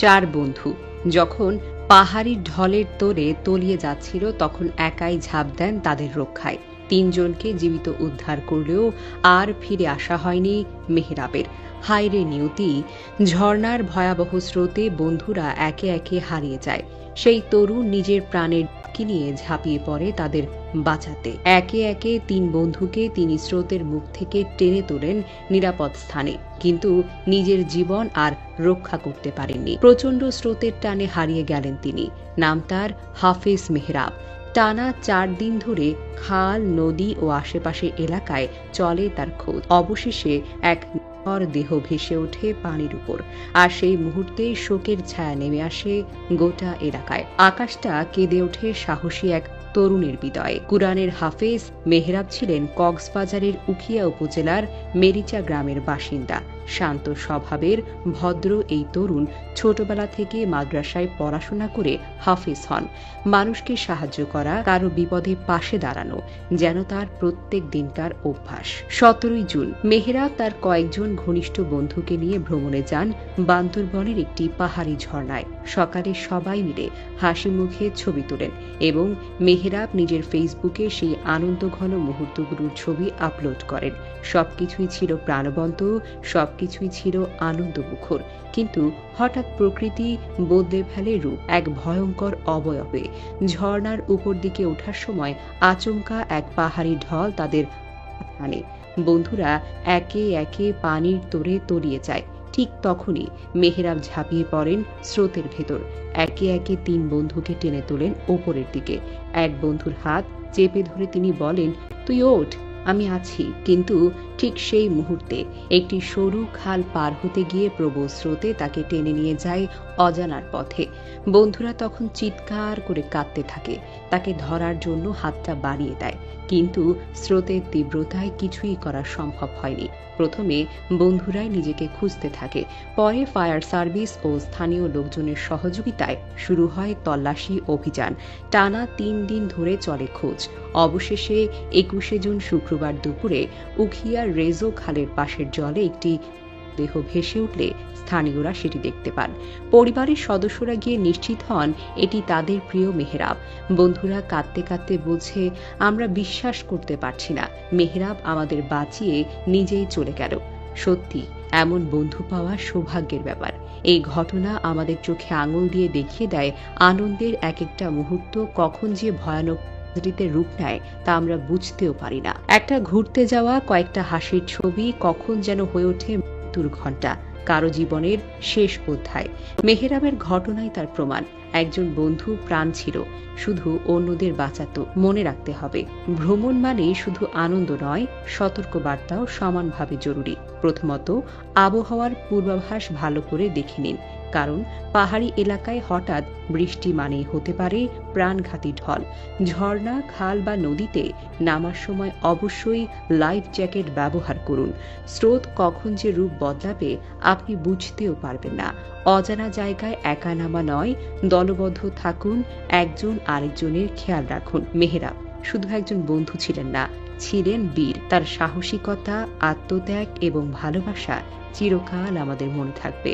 চার বন্ধু। যখন পাহাড়ি ঢলের তোরে তলিয়ে যাচ্ছিল, তখন একাই ঝাঁপ দেন তাদের রক্ষায়। তিনজনকে জীবিত উদ্ধার করলেও আর ফিরে আসা হয়নি মেহরাবের। হাইরে নিয়তি, ঝর্ণার ভয়াবহ স্রোতে বন্ধুরা একে একে হারিয়ে যায়। সেই তরুণ নিজের প্রাণের নিয়ে ঝাঁপিয়ে পড়ে তাদের বাঁচাতে। একে একে তিন বন্ধুকে তিনি স্রোতের মুখ থেকে টেনে তোলেন নিরাপদ স্থানে। কিন্তু নিজের জীবন আর রক্ষা করতে পারেননি। প্রচণ্ড স্রোতের টানে হারিয়ে গেলেন তিনি। নাম তার হাফিজ মেহরাব। টানা চার দিন ধরে খাল, নদী ও আশেপাশের এলাকায় চলে তার খোঁজ। অবশেষে এক নিথর দেহ ভেসে ওঠে পানির উপর। আর সেই মুহূর্তে শোকের ছায়া নেমে আসে গোটা এলাকায়। আকাশটা কেঁদে ওঠে সাহসী এক তরুণের বিদয়ে কুরআনের হাফেজ মেহরাব ছিলেন কক্সবাজারের উখিয়া উপজেলার মেরিচা গ্রামের বাসিন্দা। শান্ত স্বভাবের ভদ্র এই তরুণ ছোটবেলা থেকে মাদ্রাসায় পড়াশোনা করে হাফেজ হন। মানুষকে সাহায্য করা, কারও বিপদে পাশে দাঁড়ানো, যেন তার প্রত্যেক দিনকার অভ্যাস। সতেরোই জুন, মেহরাব তার কয়েকজন ঘনিষ্ঠ বন্ধুকে নিয়ে ভ্রমণে যান বান্দরবনের একটি পাহাড়ি ঝর্ণায়। সকালে সবাই মিলে হাসি মুখে ছবি তোলেন এবং মেহরাব নিজের ফেসবুকে সেই আনন্দঘন মুহূর্তগুলোর ছবি আপলোড করেন। সবকিছুই ছিল প্রাণবন্ত সবকিছুই ছিল আনন্দমুখর। কিন্তু হঠাৎ প্রকৃতি বদলে ফেলে রূপ এক ভয়ঙ্কর অবয়বে। ঝর্ণার উপর দিকে ওঠার সময় আচমকা এক পাহাড়ি ঢল তাদের আনে বন্ধুরা একে একে পানির তোরে তলিয়ে যায়। ঠিক তখনই মেহেরাব ঝাঁপিয়ে পড়েন স্রোতের ভেতর। একে একে তিন বন্ধুকে টেনে তোলেন ওপরের দিকে। এক বন্ধুর হাত চেপে ধরে তিনি বলেন, তুই ওঠ। আমি আছি, কিন্তু ঠিক সেই মুহূর্তে একটি সরু খাল পার হতে গিয়ে প্রবল স্রোতে তাকে টেনে নিয়ে যায় অজানার পথে। বন্ধুরা তখন চিৎকার করে কাঁদতে থাকে, তাকে ধরার জন্য হাতটা বাড়িয়ে দেয়, কিন্তু স্রোতের তীব্রতায় কিছুই করা সম্ভব হয়নি। প্রথমে বন্ধুরাই নিজেকে খুঁজতে থাকে, পরে ফায়ার সার্ভিস ও স্থানীয় লোকজনের সহযোগিতায় শুরু হয় তল্লাশি অভিযান। টানা তিন দিন ধরে চলে খোঁজ। অবশেষে একুশে জুন শুক্রবার দুপুরে উখিয়ার রেজো খালের পাশের জলে একটি দেহ ভেসে উঠলে স্থানীয়রা সেটি দেখতে পান। পরিবারের সদস্যরা গিয়ে নিশ্চিত হন, এটি তাদের প্রিয় মেহরাব। বন্ধুরা কাঁদতে কাঁদতে বলছে, আমরা বিশ্বাস করতে পারছি না। মেহরাব আমাদের বাঁচিয়ে নিজেই চলে গেল। সত্যি, এমন বন্ধু পাওয়া সৌভাগ্যের ব্যাপার। এই ঘটনা আমাদের চোখে আঙুল দিয়ে দেখিয়ে দেয়, আনন্দের এক একটা মুহূর্ত কখন যে ভয়ানক রূপ নেয় তা আমরা বুঝতেও পারি না। একটা ঘুরতে যাওয়া, কয়েকটা হাসির ছবি কখন যেন হয়ে ওঠে মৃত্যুর কারও জীবনের শেষ অধ্যায়। মেহেরামের ঘটনাই তার প্রমাণ। একজন বন্ধু প্রাণ ছিল, শুধু অন্যদের বাঁচাত, মনে রাখতে হবে। ভ্রমণ মানে শুধু আনন্দ নয় সতর্ক বার্তাও সমানভাবে জরুরি। প্রথমত, আবহাওয়ার পূর্বাভাস ভালো করে দেখে নিন। কারণ পাহাড়ি এলাকায় হঠাৎ বৃষ্টি মানেই হতে পারে প্রাণঘাতী ঢল। ঝর্ণা, খাল বা নদীতে নামার সময় অবশ্যই লাইফ জ্যাকেট ব্যবহার করুন। স্রোত কখন যে রূপ বদলাবে আপনি বুঝতেও পারবেন না। অজানা জায়গায় একা নামা নয়, দলবদ্ধ থাকুন, একজন আরেকজনের খেয়াল রাখুন। মেহেরাব, শুধু একজন বন্ধু ছিলেন না, ছিলেন বীর। তার সাহসিকতা, আত্মত্যাগ এবং ভালোবাসা চিরকাল আমাদের মনে থাকবে।